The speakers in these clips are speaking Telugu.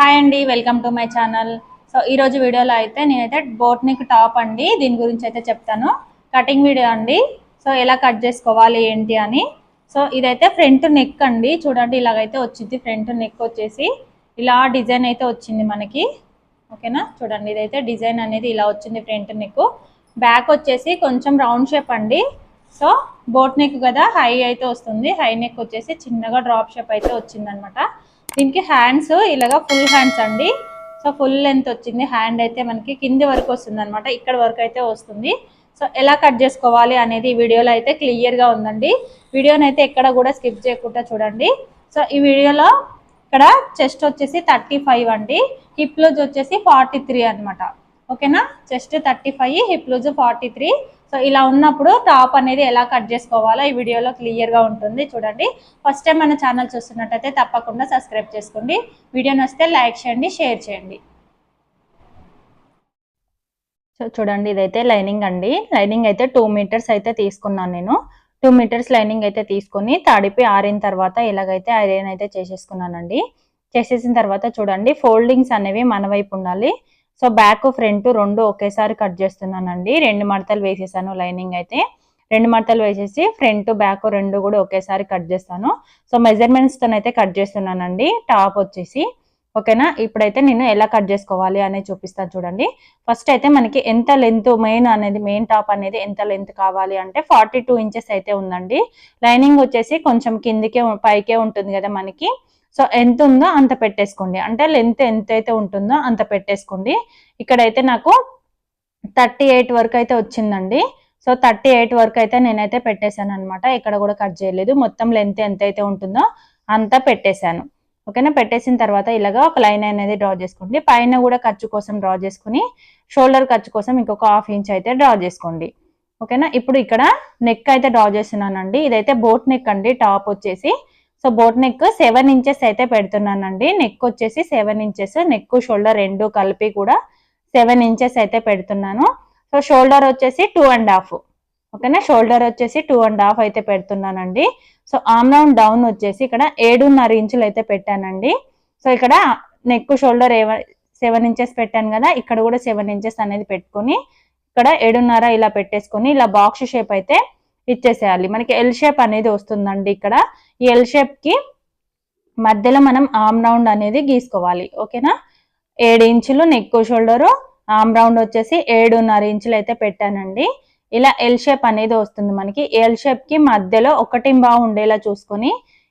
హాయ్ అండి welcome to my channel. So ఈరోజు వీడియోలో అయితే నేనైతే బోట్ నెక్ టాప్ అండి దీని గురించి అయితే చెప్తాను. కటింగ్ వీడియో అండి సో ఎలా కట్ చేసుకోవాలి ఏంటి అని. సో ఇదైతే ఫ్రంట్ నెక్ అండి చూడండి ఇలాగైతే వచ్చింది ఫ్రంట్ నెక్ వచ్చేసి ఇలా డిజైన్ అయితే వచ్చింది మనకి. ఓకేనా? చూడండి ఇదైతే డిజైన్ అనేది ఇలా వచ్చింది ఫ్రంట్ నెక్. బ్యాక్ వచ్చేసి కొంచెం రౌండ్ షేప్ అండి. సో బోట్ నెక్ కదా హై అయితే వస్తుంది. హై నెక్ వచ్చేసి చిన్నగా డ్రాప్ షేప్ అయితే వచ్చింది దీనికి హ్యాండ్స్ ఇలాగా ఫుల్ హ్యాండ్స్ అండి. So full length hand. Hand అయితే మనకి కింది వరకు వస్తుంది అనమాట ఇక్కడ వరకు అయితే వస్తుంది. సో ఎలా కట్ చేసుకోవాలి అనేది ఈ వీడియోలో అయితే క్లియర్గా ఉందండి. వీడియోని అయితే ఎక్కడ కూడా స్కిప్ చేయకుండా చూడండి. సో ఈ వీడియోలో ఇక్కడ చెస్ట్ వచ్చేసి థర్టీ ఫైవ్ అండి. హిప్ లోజ్ వచ్చేసి ఫార్టీ త్రీ అనమాట ఓకేనా? Chest thirty five hip loose forty three so ఇలా ఉన్నప్పుడు టాప్ అనేది ఎలా కట్ చేసుకోవాలో ఈ వీడియోలో క్లియర్గా ఉంటుంది. చూడండి. ఫస్ట్ టైం మన ఛానల్ చూస్తున్నట్టయితే తప్పకుండా సబ్స్క్రైబ్ చేసుకోండి. వీడియోని వస్తే లైక్ చేయండి షేర్ చేయండి. సో చూడండి ఇదైతే లైనింగ్ అండి. లైనింగ్ అయితే టూ మీటర్స్ అయితే తీసుకున్నాను నేను. టూ మీటర్స్ లైనింగ్ అయితే తీసుకొని తాడిపి ఆరిన తర్వాత ఇలాగైతే ఐరన్ అయితే చేసేసుకున్నానండి. చేసేసిన తర్వాత చూడండి ఫోల్డింగ్స్ అనేవి మన వైపు ఉండాలి. సో బ్యాక్ ఫ్రంట్ రెండు ఒకేసారి కట్ చేస్తున్నానండి. రెండు మడతలు వేసేసాను లైనింగ్ అయితే. రెండు మడతలు వేసేసి ఫ్రంట్ బ్యాక్ రెండు కూడా ఒకేసారి కట్ చేస్తాను. సో మెజర్మెంట్స్తో అయితే కట్ చేస్తున్నానండి. టాప్ వచ్చేసి. ఓకేనా? ఇప్పుడైతే నేను ఎలా కట్ చేసుకోవాలి అనేది చూపిస్తాను చూడండి. ఫస్ట్ అయితే మనకి ఎంత లెంత్ మెయిన్ అనేది మెయిన్ టాప్ అనేది ఎంత లెంత్ కావాలి అంటే ఫార్టీ టూ ఇంచెస్ అయితే ఉందండి. లైనింగ్ వచ్చేసి కొంచెం కిందికే పైకే ఉంటుంది కదా మనకి. సో ఎంత ఉందో అంత పెట్టేసుకోండి. అంటే లెంత్ ఎంతైతే ఉంటుందో అంత పెట్టేసుకోండి. ఇక్కడైతే నాకు థర్టీ ఎయిట్ వరకు అయితే వచ్చిందండి. సో థర్టీ ఎయిట్ వరకు అయితే నేనైతే పెట్టేశాను అనమాట ఇక్కడ కూడా కట్ చేయలేదు. మొత్తం లెంత్ ఎంత అయితే ఉంటుందో అంతా పెట్టేశాను. ఓకేనా? పెట్టేసిన తర్వాత ఇలాగా ఒక లైన్ అనేది డ్రా చేసుకోండి. పైన కూడా ఖర్చు కోసం డ్రా చేసుకుని షోల్డర్ ఖర్చు కోసం ఇంకొక హాఫ్ ఇంచ్ అయితే డ్రా చేసుకోండి. ఓకేనా? ఇప్పుడు ఇక్కడ నెక్ అయితే డ్రా చేస్తున్నానండి. ఇదైతే బోట్ నెక్ అండి. టాప్ వచ్చేసి so boat neck seven inches అయితే పెడుతున్నానండి. నెక్ వచ్చేసి సెవెన్ ఇంచెస్ నెక్ షోల్డర్ రెండు కలిపి కూడా సెవెన్ ఇంచెస్ అయితే పెడుతున్నాను. సో షోల్డర్ వచ్చేసి టూ అండ్ హాఫ్. ఓకేనా? షోల్డర్ వచ్చేసి టూ అండ్ హాఫ్ అయితే పెడుతున్నానండి. సో ఆమ్ రౌండ్ డౌన్ వచ్చేసి ఇక్కడ ఏడున్నర ఇంచులు అయితే పెట్టానండి. సో ఇక్కడ నెక్ షోల్డర్ సెవెన్ ఇంచెస్ పెట్టాను కదా ఇక్కడ కూడా సెవెన్ ఇంచెస్ అనేది పెట్టుకొని ఇక్కడ ఏడున్నర ఇలా పెట్టేసుకొని ఇలా బాక్స్ షేప్ అయితే ఇచ్చేసేయాలి. మనకి ఎల్ షేప్ అనేది వస్తుందండి ఇక్కడ. ఈ ఎల్ షేప్కి మధ్యలో మనం ఆమ్ రౌండ్ అనేది గీసుకోవాలి. ఓకేనా? ఏడు ఇంచులు నెక్ షోల్డరు ఆమ్ రౌండ్ వచ్చేసి ఏడున్నర ఇంచులు అయితే పెట్టానండి. ఇలా ఎల్ షేప్ అనేది వస్తుంది మనకి. ఎల్ షేప్కి మధ్యలో ఒకటి బాగా ఉండేలా చూసుకొని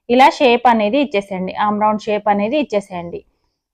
ఇలా షేప్ అనేది ఇచ్చేసేయండి. ఆమ్ రౌండ్ షేప్ అనేది ఇచ్చేసేయండి.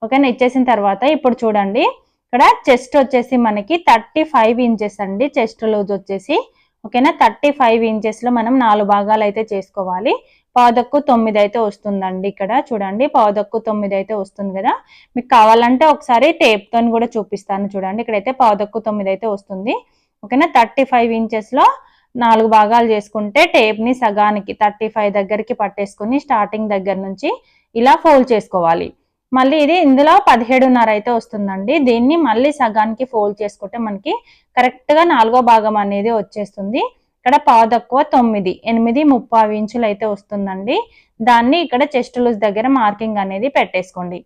ఓకేనా? ఇచ్చేసిన తర్వాత ఇప్పుడు చూడండి. ఇక్కడ చెస్ట్ వచ్చేసి మనకి థర్టీ ఫైవ్ ఇంచెస్ అండి. చెస్ట్ లూజ్ వచ్చేసి ఓకేనా? థర్టీ ఫైవ్ ఇంచెస్లో మనం నాలుగు భాగాలు అయితే చేసుకోవాలి. పాదక్కు తొమ్మిది అయితే వస్తుందండి ఇక్కడ. చూడండి పాదక్కు తొమ్మిది అయితే వస్తుంది కదా? మీకు కావాలంటే ఒకసారి టేప్తో కూడా చూపిస్తాను చూడండి. ఇక్కడైతే పాదక్కు తొమ్మిది అయితే వస్తుంది. ఓకేనా? థర్టీ ఫైవ్ ఇంచెస్లో నాలుగు భాగాలు చేసుకుంటే టేప్ని సగానికి థర్టీ ఫైవ్ దగ్గరికి పట్టేసుకుని స్టార్టింగ్ దగ్గర నుంచి ఇలా ఫోల్డ్ చేసుకోవాలి. మళ్ళీ ఇది ఇందులో పదిహేడున్నర అయితే వస్తుందండి. దీన్ని మళ్ళీ సగానికి ఫోల్డ్ చేసుకుంటే మనకి కరెక్ట్గా నాలుగో భాగం అనేది వచ్చేస్తుంది. ఇక్కడ పావు తక్కువ తొమ్మిది ఎనిమిది ముప్పై ఇంచులు అయితే వస్తుందండి. దాన్ని ఇక్కడ చెస్ట్ లూజ్ దగ్గర మార్కింగ్ అనేది పెట్టేసుకోండి.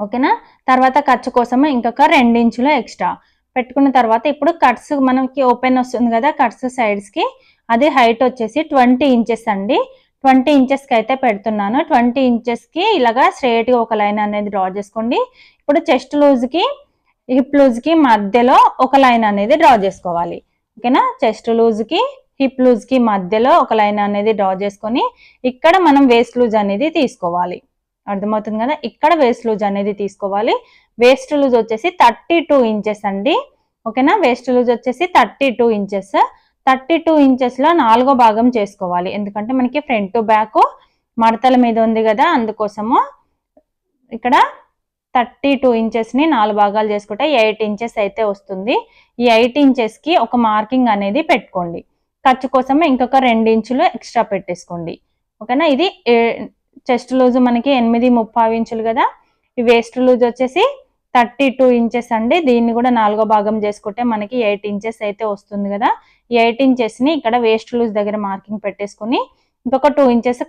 ఓకేనా? తర్వాత ఖర్చు కోసం ఇంకొక ఇంచులు ఎక్స్ట్రా పెట్టుకున్న తర్వాత ఇప్పుడు కట్స్ మనకి ఓపెన్ వస్తుంది కదా కట్స్ సైడ్స్కి అది హైట్ వచ్చేసి ట్వంటీ ఇంచెస్ అండి. ట్వంటీ ఇంచెస్కి అయితే పెడుతున్నాను. ట్వంటీ ఇంచెస్కి ఇలాగా స్ట్రేట్గా ఒక లైన్ అనేది డ్రా చేసుకోండి. ఇప్పుడు చెస్ట్ లూజ్కి హిప్ లూజ్కి మధ్యలో ఒక లైన్ అనేది డ్రా చేసుకోవాలి. ఓకేనా? చెస్ట్ లూజ్కి హిప్ లూజ్కి మధ్యలో ఒక లైన్ అనేది డ్రా చేసుకొని ఇక్కడ మనం వేస్ట్ లూజ్ అనేది తీసుకోవాలి. అర్థమవుతుంది కదా? ఇక్కడ వేస్ట్ లూజ్ అనేది తీసుకోవాలి. వేస్ట్ లూజ్ వచ్చేసి థర్టీ టూ ఇంచెస్ అండి. ఓకేనా? వేస్ట్ లూజ్ వచ్చేసి thirty two inches. Thirty two ఇంచెస్లో నాలుగో భాగం చేసుకోవాలి. ఎందుకంటే మనకి ఫ్రంట్ బ్యాక్ మడతల మీద ఉంది కదా అందుకోసము ఇక్కడ థర్టీ టూ ఇంచెస్ని నాలుగు భాగాలు చేసుకుంటే ఎయిట్ ఇంచెస్ అయితే వస్తుంది. ఈ ఎయిట్ ఇంచెస్కి ఒక మార్కింగ్ అనేది పెట్టుకోండి. ఖర్చు కోసమే ఇంకొక రెండు ఇంచులు ఎక్స్ట్రా పెట్టేసుకోండి. ఓకేనా? ఇది చెస్ట్ లూజ్ మనకి ఎనిమిది ముప్పై ఇంచులు కదా ఈ వేస్ట్ లూజ్ వచ్చేసి థర్టీ టూ ఇంచెస్ అండి. దీన్ని కూడా నాలుగో భాగం చేసుకుంటే మనకి ఎయిట్ ఇంచెస్ అయితే వస్తుంది కదా. ఎయిట్ ఇంచెస్ని ఇక్కడ వేస్ట్ లూజ్ దగ్గర మార్కింగ్ పెట్టేసుకుని ఇంకొక టూ ఇంచెస్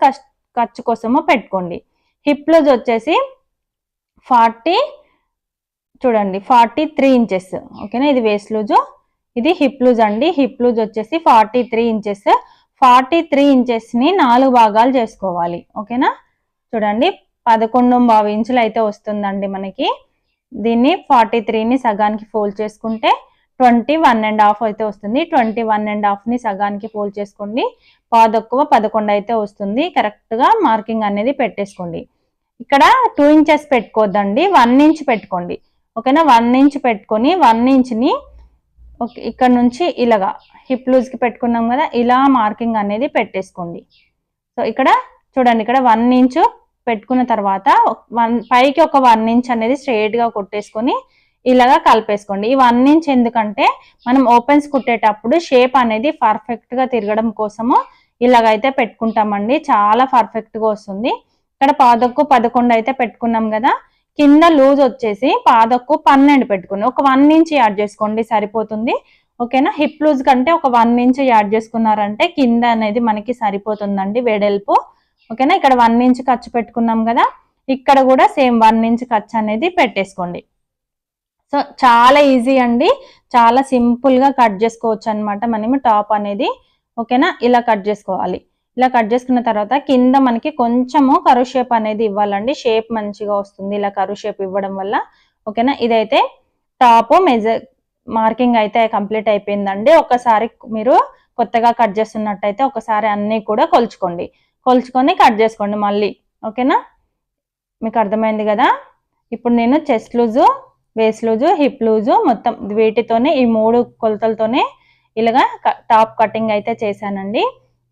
ఖర్చు కోసము పెట్టుకోండి. హిప్ లూజ్ వచ్చేసి ఫార్టీ చూడండి ఫార్టీ త్రీ ఇంచెస్ ఓకేనా ఇది వేస్ట్ లూజు ఇది హిప్ లూజ్ అండి. హిప్ లూజ్ వచ్చేసి forty three inches forty three ఇంచెస్ని నాలుగు భాగాలు చేసుకోవాలి. ఓకేనా చూడండి పదకొండు బావి ఇంచులు అయితే వస్తుందండి మనకి. దీన్ని ఫార్టీ త్రీని సగానికి ఫోల్డ్ చేసుకుంటే ట్వంటీ వన్ అండ్ హాఫ్ అయితే వస్తుంది. ట్వంటీ వన్ అండ్ హాఫ్ని సగానికి పోల్ చేసుకోండి. పాదొక్కువ పదకొండు అయితే వస్తుంది. కరెక్ట్గా మార్కింగ్ అనేది పెట్టేసుకోండి. ఇక్కడ టూ ఇంచెస్ పెట్టుకోవద్దండి వన్ ఇంచ్ పెట్టుకోండి. ఓకేనా? వన్ ఇంచ్ పెట్టుకొని వన్ ఇంచ్ని ఓకే ఇక్కడ నుంచి ఇలాగా హిప్ లూజ్కి పెట్టుకున్నాం కదా ఇలా మార్కింగ్ అనేది పెట్టేసుకోండి. సో ఇక్కడ చూడండి ఇక్కడ వన్ ఇంచ్ పెట్టుకున్న తర్వాత వన్ పైకి ఒక వన్ ఇంచ్ అనేది స్ట్రెయిట్గా కొట్టేసుకొని ఇలాగా కలిపేసుకోండి. ఇవన్నీ వన్ ఇంచ్ ఎందుకంటే మనం ఓపెన్స్ కుట్టేటప్పుడు షేప్ అనేది పర్ఫెక్ట్గా తిరగడం కోసము ఇలాగైతే పెట్టుకుంటామండి. చాలా పర్ఫెక్ట్గా వస్తుంది. ఇక్కడ పాదక్కు పదకొండు అయితే పెట్టుకున్నాం కదా. కింద లూజ్ వచ్చేసి పాదక్కు పన్నెండు పెట్టుకుని ఒక వన్ ఇంచ్ యాడ్ చేసుకోండి సరిపోతుంది. ఓకేనా హిప్ లూజ్ కంటే ఒక వన్ ఇంచ్ యాడ్ చేసుకున్నారంటే కింద అనేది మనకి సరిపోతుందండి వెడల్పు. ఓకేనా ఇక్కడ వన్ ఇంచ్ ఖర్చు పెట్టుకున్నాం కదా. ఇక్కడ కూడా సేమ్ వన్ ఇంచ్ ఖర్చు అనేది పెట్టేసుకోండి. సో చాలా ఈజీ అండి. చాలా సింపుల్గా కట్ చేసుకోవచ్చు అనమాట మనము టాప్ అనేది ఓకేనా? ఇలా కట్ చేసుకోవాలి. ఇలా కట్ చేసుకున్న తర్వాత కింద మనకి కొంచెము కరు షేప్ అనేది ఇవ్వాలండి. షేప్ మంచిగా వస్తుంది ఇలా కరు షేప్ ఇవ్వడం వల్ల. ఓకేనా? ఇదైతే టాప్ మెజర్ మార్కింగ్ అయితే కంప్లీట్ అయిపోయిందండి. ఒకసారి మీరు కొత్తగా కట్ చేస్తున్నట్టయితే ఒకసారి అన్నీ కూడా కొలుచుకోండి. కొలుచుకొని కట్ చేసుకోండి మళ్ళీ. ఓకేనా? మీకు అర్థమైంది కదా? ఇప్పుడు నేను chest loose waist loose hip loose మొత్తం వీటితోనే ఈ మూడు కొలతలతోనే ఇలాగా టాప్ కటింగ్ అయితే చేశానండి.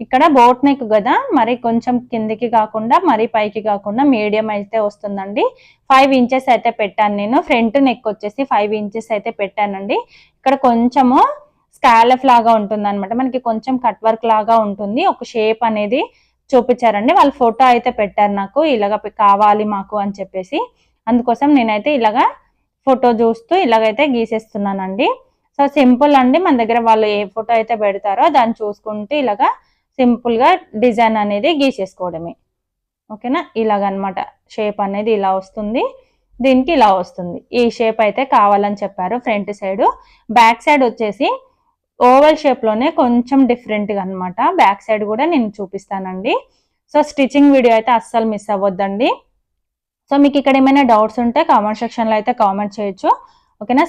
ఇక్కడ బోట్ నెక్ కదా మరి కొంచెం కిందికి కాకుండా మరి పైకి కాకుండా మీడియం అయితే వస్తుందండి. ఫైవ్ ఇంచెస్ అయితే పెట్టాను నేను. ఫ్రంట్ నెక్ వచ్చేసి ఫైవ్ ఇంచెస్ అయితే పెట్టానండి. ఇక్కడ కొంచెము స్కాలఫ్ లాగా ఉంటుంది అనమాట మనకి కొంచెం కట్ వర్క్ లాగా ఉంటుంది. ఒక షేప్ అనేది చూపించారండి. వాళ్ళు ఫోటో అయితే పెట్టారు నాకు. ఇలాగ కావాలి మాకు అని చెప్పేసి. అందుకోసం నేనైతే ఇలాగా ఫోటో చూస్తూ ఇలాగైతే గీసేస్తున్నానండి. సో సింపుల్ అండి. మన దగ్గర వాళ్ళు ఏ ఫోటో అయితే పెడతారో దాన్ని చూసుకుంటూ ఇలాగా సింపుల్గా డిజైన్ అనేది గీసేసుకోవడమే. ఓకేనా? ఇలాగనమాట షేప్ అనేది ఇలా వస్తుంది. దీనికి ఇలా వస్తుంది. ఈ షేప్ అయితే కావాలని చెప్పారు ఫ్రంట్ సైడ్. బ్యాక్ సైడ్ వచ్చేసి ఓవల్ షేప్లోనే కొంచెం డిఫరెంట్గా అనమాట. బ్యాక్ సైడ్ కూడా నేను చూపిస్తానండి. సో స్టిచ్చింగ్ వీడియో అయితే అస్సలు మిస్ అవ్వద్దండి. సో మీకు ఇక్కడ ఏమైనా డౌట్స్ ఉంటే కామెంట్ సెక్షన్లో అయితే కామెంట్ చేయొచ్చు. ఓకేనా?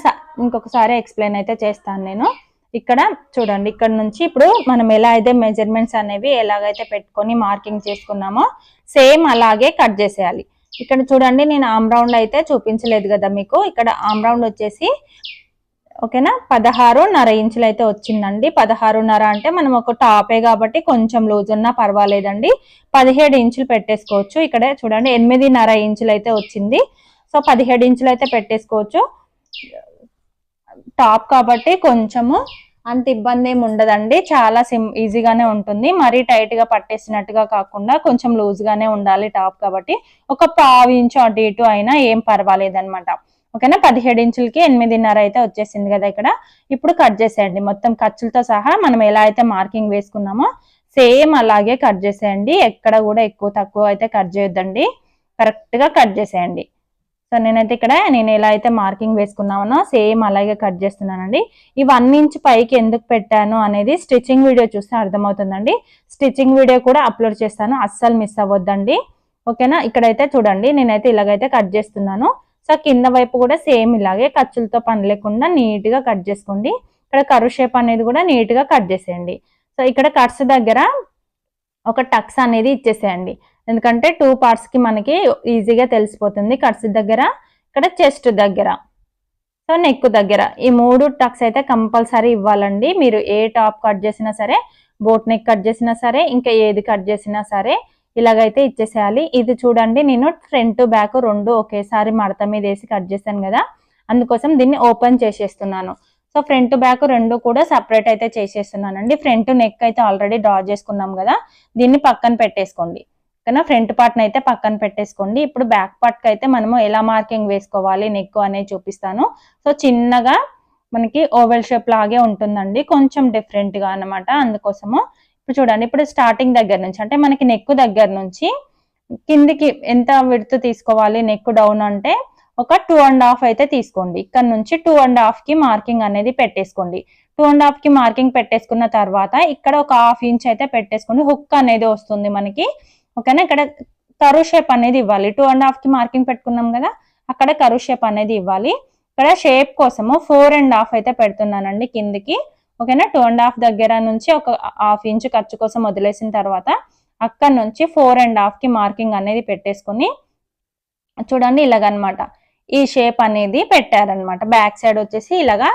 ఇంకొకసారి ఎక్స్ప్లెయిన్ అయితే చేస్తాను నేను. ఇక్కడ చూడండి ఇక్కడ నుంచి ఇప్పుడు మనం ఎలా అయితే మెజర్మెంట్స్ అనేవి ఎలాగైతే పెట్టుకొని మార్కింగ్ చేసుకున్నామో సేమ్ అలాగే కట్ చేసేయాలి. ఇక్కడ చూడండి నేను ఆమ్ రౌండ్ అయితే చూపించలేదు కదా మీకు. ఇక్కడ ఆమ్ రౌండ్ వచ్చేసి ఓకేనా? పదహారున్నర ఇంచులు అయితే వచ్చిందండి. పదహారున్నర అంటే మనం ఒక టాపే కాబట్టి కొంచెం లూజ్ ఉన్నా పర్వాలేదండి. పదిహేడు ఇంచులు పెట్టేసుకోవచ్చు. ఇక్కడ చూడండి ఎనిమిదిన్నర ఇంచులు అయితే వచ్చింది. సో పదిహేడు ఇంచులు అయితే పెట్టేసుకోవచ్చు. టాప్ కాబట్టి కొంచెము అంత ఇబ్బంది ఏమి ఉండదండి. చాలా సిమ్ ఈజీగానే ఉంటుంది. మరీ టైట్గా పట్టేసినట్టుగా కాకుండా కొంచెం లూజ్గానే ఉండాలి టాప్ కాబట్టి. ఒక పావు ఇంచు అటు ఇటు అయినా ఏం పర్వాలేదు అనమాట ఓకేనా? పదిహేడు ఇంచులకి ఎనిమిదిన్నర అయితే వచ్చేసింది కదా ఇక్కడ. ఇప్పుడు కట్ చేసేయండి. మొత్తం ఖర్చులతో సహా మనం ఎలా అయితే మార్కింగ్ వేసుకున్నామో సేమ్ అలాగే కట్ చేసేయండి. ఎక్కడ కూడా ఎక్కువ తక్కువ అయితే కట్ చేయొద్దండి. కరెక్ట్గా కట్ చేసేయండి. సో నేనైతే ఇక్కడ నేను ఎలా అయితే మార్కింగ్ వేసుకున్నామో సేమ్ అలాగే కట్ చేస్తున్నానండి. ఈ వన్ ఇంచ్ పైకి ఎందుకు పెట్టాను అనేది స్టిచ్చింగ్ వీడియో చూస్తే అర్థమవుతుందండి. స్టిచ్చింగ్ వీడియో కూడా అప్లోడ్ చేస్తాను. అస్సలు మిస్ అవ్వద్దండి. ఓకేనా? ఇక్కడైతే చూడండి. నేనైతే ఇలాగైతే కట్ చేస్తున్నాను. సో కింద వైపు కూడా సేమ్ ఇలాగే ఖర్చులతో పని లేకుండా నీట్గా కట్ చేసుకోండి. ఇక్కడ కరు షేప్ అనేది కూడా నీట్గా కట్ చేసేయండి. సో ఇక్కడ కట్స్ దగ్గర ఒక టక్స్ అనేది ఇచ్చేసేయండి. ఎందుకంటే టూ పార్ట్స్కి మనకి ఈజీగా తెలిసిపోతుంది కట్స్ దగ్గర ఇక్కడ చెస్ట్ దగ్గర. సో నెక్ దగ్గర. ఈ మూడు టక్స్ అయితే కంపల్సరీ ఇవ్వాలండి. మీరు ఏ టాప్ కట్ చేసినా సరే బోట్ నెక్ కట్ చేసినా సరే ఇంకా ఏది కట్ చేసినా సరే ఇలాగైతే ఇచ్చేసేయాలి. ఇది చూడండి నేను ఫ్రంట్ బ్యాక్ రెండు ఒకేసారి మడత మీద వేసి కట్ చేశాను కదా. అందుకోసం దీన్ని ఓపెన్ చేసేస్తున్నాను. సో ఫ్రంట్ బ్యాక్ రెండు కూడా సపరేట్ అయితే చేసేస్తున్నానండి. ఫ్రంట్ నెక్ అయితే ఆల్రెడీ డ్రా చేసుకున్నాం కదా. దీన్ని పక్కన పెట్టేసుకోండి. ఓకేనా? ఫ్రంట్ పార్ట్ని అయితే పక్కన పెట్టేసుకోండి. ఇప్పుడు బ్యాక్ పార్ట్కి అయితే మనము ఎలా మార్కింగ్ వేసుకోవాలి నెక్ అనేది చూపిస్తాను. సో చిన్నగా మనకి ఓవెల్ షేప్ లాగే ఉంటుందండి. కొంచెం డిఫరెంట్గా అనమాట అందుకోసము ఇప్పుడు చూడండి ఇప్పుడు స్టార్టింగ్ దగ్గర నుంచి అంటే మనకి నెక్ దగ్గర నుంచి కిందికి ఎంత విడుతు తీసుకోవాలి నెక్ డౌన్ అంటే ఒక టూ అండ్ హాఫ్ అయితే తీసుకోండి. ఇక్కడ నుంచి టూ అండ్ హాఫ్కి మార్కింగ్ అనేది పెట్టేసుకోండి. టూ అండ్ హాఫ్కి మార్కింగ్ పెట్టేసుకున్న తర్వాత ఇక్కడ ఒక హాఫ్ ఇంచ్ అయితే పెట్టేసుకోండి. హుక్ అనేది వస్తుంది మనకి. ఓకేనా? ఇక్కడ కరు షేప్ అనేది ఇవ్వాలి. టూ అండ్ హాఫ్కి మార్కింగ్ పెట్టుకున్నాం కదా అక్కడ కరు షేప్ అనేది ఇవ్వాలి. ఇక్కడ షేప్ కోసము ఫోర్ అండ్ హాఫ్ అయితే పెడుతున్నానండి కిందికి. ఓకేనా? టూ అండ్ హాఫ్ దగ్గర నుంచి ఒక హాఫ్ ఇంచ్ ఖర్చు కోసం వదిలేసిన తర్వాత అక్కడ నుంచి ఫోర్ అండ్ హాఫ్కి మార్కింగ్ అనేది పెట్టేసుకొని చూడండి ఇలాగనమాట. ఈ షేప్ అనేది పెట్టారనమాట. బ్యాక్ సైడ్ వచ్చేసి ఇలాగా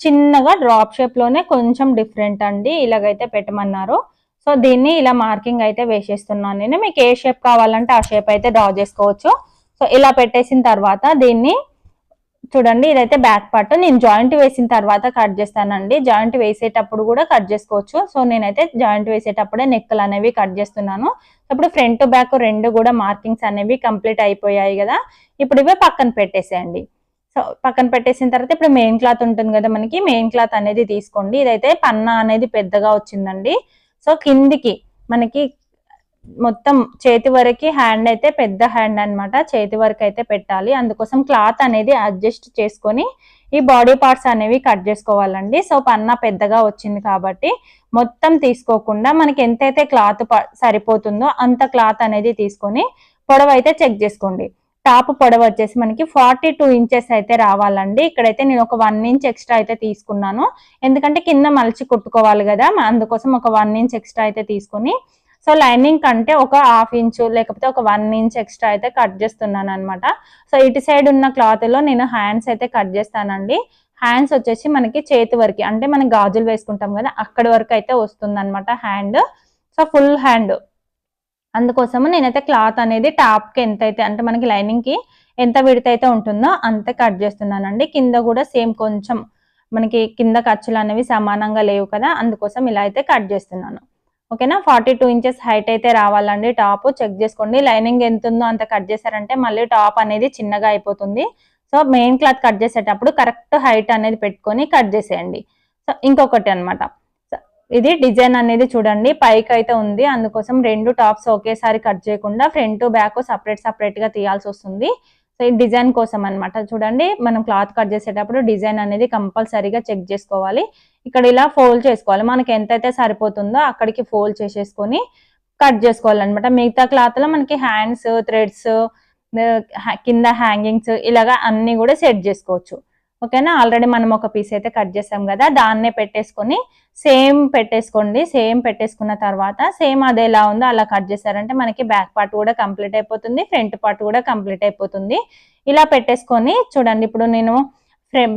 చిన్నగా డ్రాప్ షేప్లోనే కొంచెం డిఫరెంట్ అండి ఇలాగైతే పెట్టమన్నారు. సో దీన్ని ఇలా మార్కింగ్ అయితే వేసేస్తున్నాను నేను. మీకు ఏ షేప్ కావాలంటే ఆ షేప్ అయితే డ్రా చేసుకోవచ్చు. సో ఇలా పెట్టేసిన తర్వాత దీన్ని చూడండి ఇదైతే బ్యాక్ పార్ట్ నేను జాయింట్ వేసిన తర్వాత కట్ చేస్తానండి. జాయింట్ వేసేటప్పుడు కూడా కట్ చేసుకోవచ్చు. సో నేనైతే జాయింట్ వేసేటప్పుడే నెక్కలు అనేవి కట్ చేస్తున్నాను. ఇప్పుడు ఫ్రంట్ బ్యాక్ రెండు కూడా మార్కింగ్స్ అనేవి కంప్లీట్ అయిపోయాయి కదా. ఇప్పుడు ఇవే పక్కన పెట్టేసేయండి. సో పక్కన పెట్టేసిన తర్వాత ఇప్పుడు మెయిన్ క్లాత్ ఉంటుంది కదా మనకి. మెయిన్ క్లాత్ అనేది తీసుకోండి. ఇదైతే పన్నా అనేది పెద్దగా వచ్చిందండి. సో కిందికి మనకి మొత్తం చేతి వరకు హ్యాండ్ అయితే పెద్ద హ్యాండ్ అన్నమాట. చేతి వరకు అయితే పెట్టాలి. అందుకోసం క్లాత్ అనేది అడ్జస్ట్ చేసుకొని ఈ బాడీ పార్ట్స్ అనేవి కట్ చేసుకోవాలండి. సో పన్నా పెద్దగా వచ్చింది కాబట్టి మొత్తం తీసుకోకుండా మనకి ఎంతైతే క్లాత్ సరిపోతుందో అంత క్లాత్ అనేది తీసుకొని పొడవు అయితే చెక్ చేసుకోండి. టాప్ పొడవు వచ్చేసి మనకి ఫార్టీ టూ ఇంచెస్ అయితే రావాలండి. ఇక్కడైతే నేను ఒక వన్ ఇంచ్ ఎక్స్ట్రా అయితే తీసుకున్నాను. ఎందుకంటే కింద మలిచి కుట్టుకోవాలి కదా. అందుకోసం ఒక వన్ ఇంచ్ ఎక్స్ట్రా అయితే తీసుకొని సో లైనింగ్ కంటే ఒక హాఫ్ ఇంచు లేకపోతే ఒక వన్ ఇంచ్ ఎక్స్ట్రా అయితే కట్ చేస్తున్నాను అనమాట సో ఇటు సైడ్ ఉన్న క్లాత్లో నేను హ్యాండ్స్ అయితే కట్ చేస్తానండి. హ్యాండ్స్ వచ్చేసి మనకి చేతి వరకు అంటే మనం గాజులు వేసుకుంటాం కదా అక్కడి వరకు అయితే వస్తుంది అనమాట హ్యాండ్. So full hand. అందుకోసము నేనైతే క్లాత్ అనేది టాప్కి ఎంత అయితే అంటే మనకి లైనింగ్కి ఎంత విడత అయితే ఉంటుందో అంతే కట్ చేస్తున్నానండి. కింద కూడా సేమ్ కొంచెం మనకి కింద ఖర్చులు అనేవి సమానంగా లేవు కదా అందుకోసం ఇలా అయితే కట్ చేస్తున్నాను. ఓకేనా? ఫార్టీ టూ ఇంచెస్ హైట్ అయితే రావాలండి టాప్. చెక్ చేసుకోండి. లైనింగ్ ఎంత ఉందో అంత కట్ చేశారంటే మళ్ళీ టాప్ అనేది చిన్నగా అయిపోతుంది. సో మెయిన్ క్లాత్ కట్ చేసేటప్పుడు కరెక్ట్ హైట్ అనేది పెట్టుకొని కట్ చేసేయండి. సో ఇంకొకటి అనమాట ఇది డిజైన్ అనేది చూడండి. పైకి అయితే ఉంది. అందుకోసం రెండు టాప్స్ ఒకేసారి కట్ చేయకుండా ఫ్రంట్ బ్యాక్ సపరేట్ సపరేట్గా తీయాల్సి వస్తుంది. సో ఈ డిజైన్ కోసం అనమాట చూడండి మనం క్లాత్ కట్ చేసేటప్పుడు డిజైన్ అనేది కంపల్సరీగా చెక్ చేసుకోవాలి. ఇక్కడ ఇలా ఫోల్డ్ చేసుకోవాలి. మనకి ఎంతైతే సరిపోతుందో అక్కడికి ఫోల్డ్ చేసేసుకొని కట్ చేసుకోవాలన్నమాట. మిగతా క్లాత్లో మనకి హ్యాండ్స్ థ్రెడ్స్ కింద హ్యాంగింగ్స్ ఇలాగా అన్ని కూడా సెట్ చేసుకోవచ్చు. ఓకేనా? ఆల్రెడీ మనం ఒక పీస్ అయితే కట్ చేసాం కదా దాన్నే పెట్టేసుకొని సేమ్ పెట్టేసుకోండి సేమ్ పెట్టేసుకున్న తర్వాత సేమ్ అది ఎలా ఉందో అలా కట్ చేశారంటే మనకి బ్యాక్ పార్ట్ కూడా కంప్లీట్ అయిపోతుంది ఫ్రంట్ పార్ట్ కూడా కంప్లీట్ అయిపోతుంది. ఇలా పెట్టేసుకొని చూడండి ఇప్పుడు నేను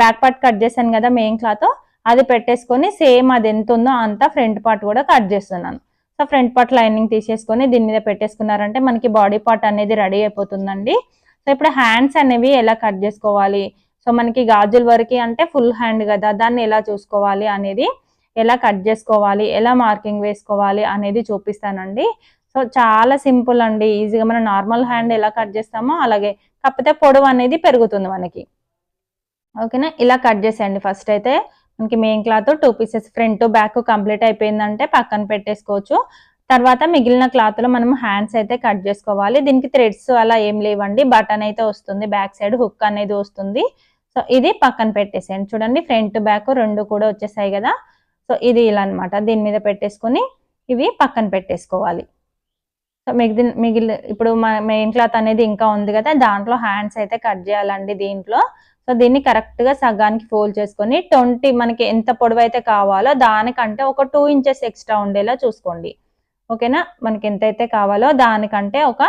బ్యాక్ పార్ట్ కట్ చేశాను కదా మెయిన్ క్లాత్ అది పెట్టేసుకొని సేమ్ అది ఎంత ఉందో అంతా ఫ్రంట్ పార్ట్ కూడా కట్ చేస్తున్నాను. సో ఫ్రంట్ పార్ట్ లైనింగ్ తీసేసుకొని దీని మీద పెట్టేసుకున్నారంటే మనకి బాడీ పార్ట్ అనేది రెడీ అయిపోతుందండి. సో ఇప్పుడు హ్యాండ్స్ అనేవి ఎలా కట్ చేసుకోవాలి? సో మనకి గాజుల వరకు అంటే ఫుల్ హ్యాండ్ కదా దాన్ని ఎలా చూసుకోవాలి అనేది ఎలా కట్ చేసుకోవాలి ఎలా మార్కింగ్ వేసుకోవాలి అనేది చూపిస్తానండి. సో చాలా సింపుల్ అండి ఈజీగా మనం నార్మల్ హ్యాండ్ ఎలా కట్ చేస్తామో అలాగే కాకపోతే పొడవు అనేది పెరుగుతుంది మనకి. ఓకేనా? ఇలా కట్ చేసేయండి ఫస్ట్ అయితే. మనకి main cloth two pieces front back complete అయిపోయిందంటే పక్కన పెట్టేసుకోవచ్చు. తర్వాత మిగిలిన క్లాత్లో మనం హ్యాండ్స్ అయితే కట్ చేసుకోవాలి. దీనికి థ్రెడ్స్ అలా ఏం లేవండి బటన్ అయితే వస్తుంది బ్యాక్ సైడ్ హుక్ అనేది వస్తుంది. సో ఇది పక్కన పెట్టేసేయండి. చూడండి ఫ్రంట్ బ్యాక్ రెండు కూడా వచ్చేసాయి కదా. సో ఇది ఇలా అనమాట దీని మీద పెట్టేసుకొని ఇవి పక్కన పెట్టేసుకోవాలి. సో మిగిలిన మిగిలి ఇప్పుడు మెయిన్ క్లాత్ అనేది ఇంకా ఉంది కదా. దాంట్లో హ్యాండ్స్ అయితే కట్ చేయాలండి దీంట్లో. సో దీన్ని కరెక్ట్గా సగానికి ఫోల్డ్ చేసుకొని ట్వంటీ మనకి ఎంత పొడవు అయితే కావాలో దానికంటే ఒక టూ ఇంచెస్ ఎక్స్ట్రా ఉండేలా చూసుకోండి. ఓకేనా? మనకి ఎంత అయితే కావాలో దానికంటే ఒక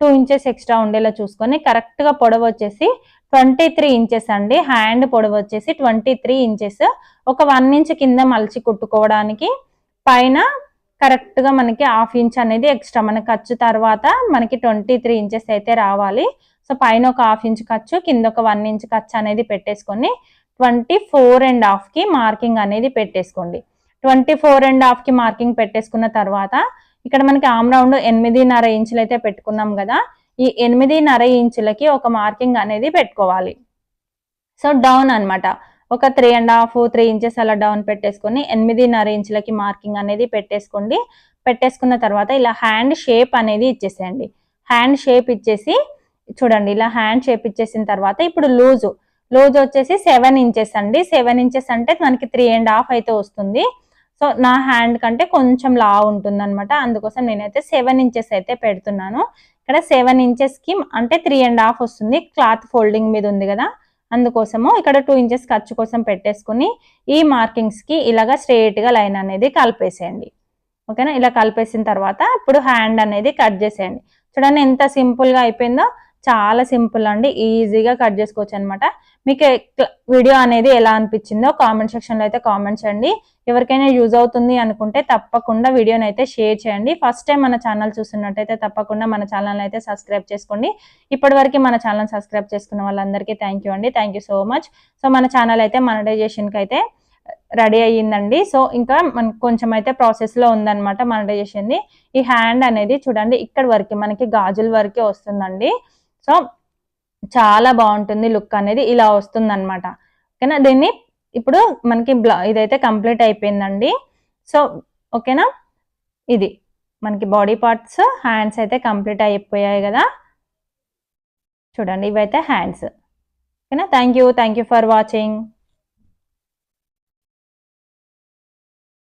టూ ఇంచెస్ ఎక్స్ట్రా ఉండేలా చూసుకొని కరెక్ట్గా పొడవు వచ్చేసి ట్వంటీ త్రీ ఇంచెస్ అండి. హ్యాండ్ పొడవు వచ్చేసి ట్వంటీ త్రీ ఇంచెస్ ఒక వన్ ఇంచ్ కింద మలిచి కుట్టుకోవడానికి పైన కరెక్ట్గా మనకి హాఫ్ ఇంచ్ అనేది ఎక్స్ట్రా మన ఖర్చు తర్వాత మనకి ట్వంటీ త్రీ ఇంచెస్ అయితే రావాలి. సో పైన ఒక హాఫ్ ఇంచ్ ఖర్చు కింద ఒక వన్ ఇంచ్ ఖర్చు అనేది పెట్టేసుకొని ట్వంటీ ఫోర్ అండ్ హాఫ్కి మార్కింగ్ అనేది పెట్టేసుకోండి. ట్వంటీ ఫోర్ అండ్ హాఫ్కి మార్కింగ్ పెట్టేసుకున్న తర్వాత ఇక్కడ మనకి ఆమ్ రౌండ్ ఎనిమిదిన్నర ఇంచులు అయితే పెట్టుకున్నాం కదా ఈ ఎనిమిదిన్నర ఇంచులకి ఒక మార్కింగ్ అనేది పెట్టుకోవాలి. సో డౌన్ అన్నమాట. ఒక three and half three inches అలా డౌన్ పెట్టేసుకొని ఎనిమిదిన్నర ఇంచులకి మార్కింగ్ అనేది పెట్టేసుకోండి. పెట్టేసుకున్న తర్వాత ఇలా హ్యాండ్ షేప్ అనేది ఇచ్చేసేయండి. హ్యాండ్ షేప్ ఇచ్చేసి చూడండి ఇలా హ్యాండ్ షేప్ ఇచ్చేసిన తర్వాత ఇప్పుడు లూజు. లూజ్ వచ్చేసి సెవెన్ ఇంచెస్ అండి. సెవెన్ ఇంచెస్ అంటే మనకి త్రీ అండ్ హాఫ్ అయితే వస్తుంది. సో నా హ్యాండ్ కంటే కొంచెం లా ఉంటుంది అనమాట అందుకోసం నేనైతే సెవెన్ ఇంచెస్ అయితే పెడుతున్నాను. ఇక్కడ సెవెన్ ఇంచెస్కి అంటే త్రీ అండ్ హాఫ్ వస్తుంది. క్లాత్ ఫోల్డింగ్ మీద ఉంది కదా. అందుకోసము ఇక్కడ టూ ఇంచెస్ ఖర్చు కోసం పెట్టేసుకుని ఈ మార్కింగ్స్కి ఇలాగ ఇలాగా లైన్ అనేది కలిపేసేయండి. ఓకేనా? ఇలా కలిపేసిన తర్వాత ఇప్పుడు హ్యాండ్ అనేది కట్ చేసేయండి. చూడండి ఎంత సింపుల్గా అయిపోయిందో. చాలా సింపుల్ అండి ఈజీగా కట్ చేసుకోవచ్చు అనమాట మీకు వీడియో అనేది ఎలా అనిపించిందో కామెంట్ సెక్షన్లో అయితే కామెంట్ చేయండి. ఎవరికైనా యూజ్ అవుతుంది అనుకుంటే తప్పకుండా వీడియోని అయితే షేర్ చేయండి. ఫస్ట్ టైం మన ఛానల్ చూస్తున్నట్టయితే తప్పకుండా మన ఛానల్ అయితే సబ్స్క్రైబ్ చేసుకోండి. ఇప్పటివరకు మన ఛానల్ సబ్స్క్రైబ్ చేసుకున్న వాళ్ళందరికీ థ్యాంక్ యూ అండి. Thank you so much. So మన ఛానల్ అయితే మనటైజేషన్కి అయితే రెడీ అయ్యిందండి. సో ఇంకా మన కొంచెం అయితే ప్రాసెస్లో ఉందన్నమాట మనటైజేషన్ది ఈ హ్యాండ్ అనేది చూడండి ఇక్కడ వరకు మనకి గాజుల వరకే వస్తుందండి. సో చాలా బాగుంటుంది లుక్ అనేది ఇలా వస్తుంది అనమాట ఓకేనా? దీన్ని ఇప్పుడు మనకి బ్లా ఇదైతే కంప్లీట్ అయిపోయిందండి. సో ఓకేనా? ఇది మనకి బాడీ పార్ట్స్ హ్యాండ్స్ అయితే కంప్లీట్ అయిపోయాయి కదా? చూడండి ఇవైతే హ్యాండ్స్. ఓకేనా? Thank you. Thank you for watching.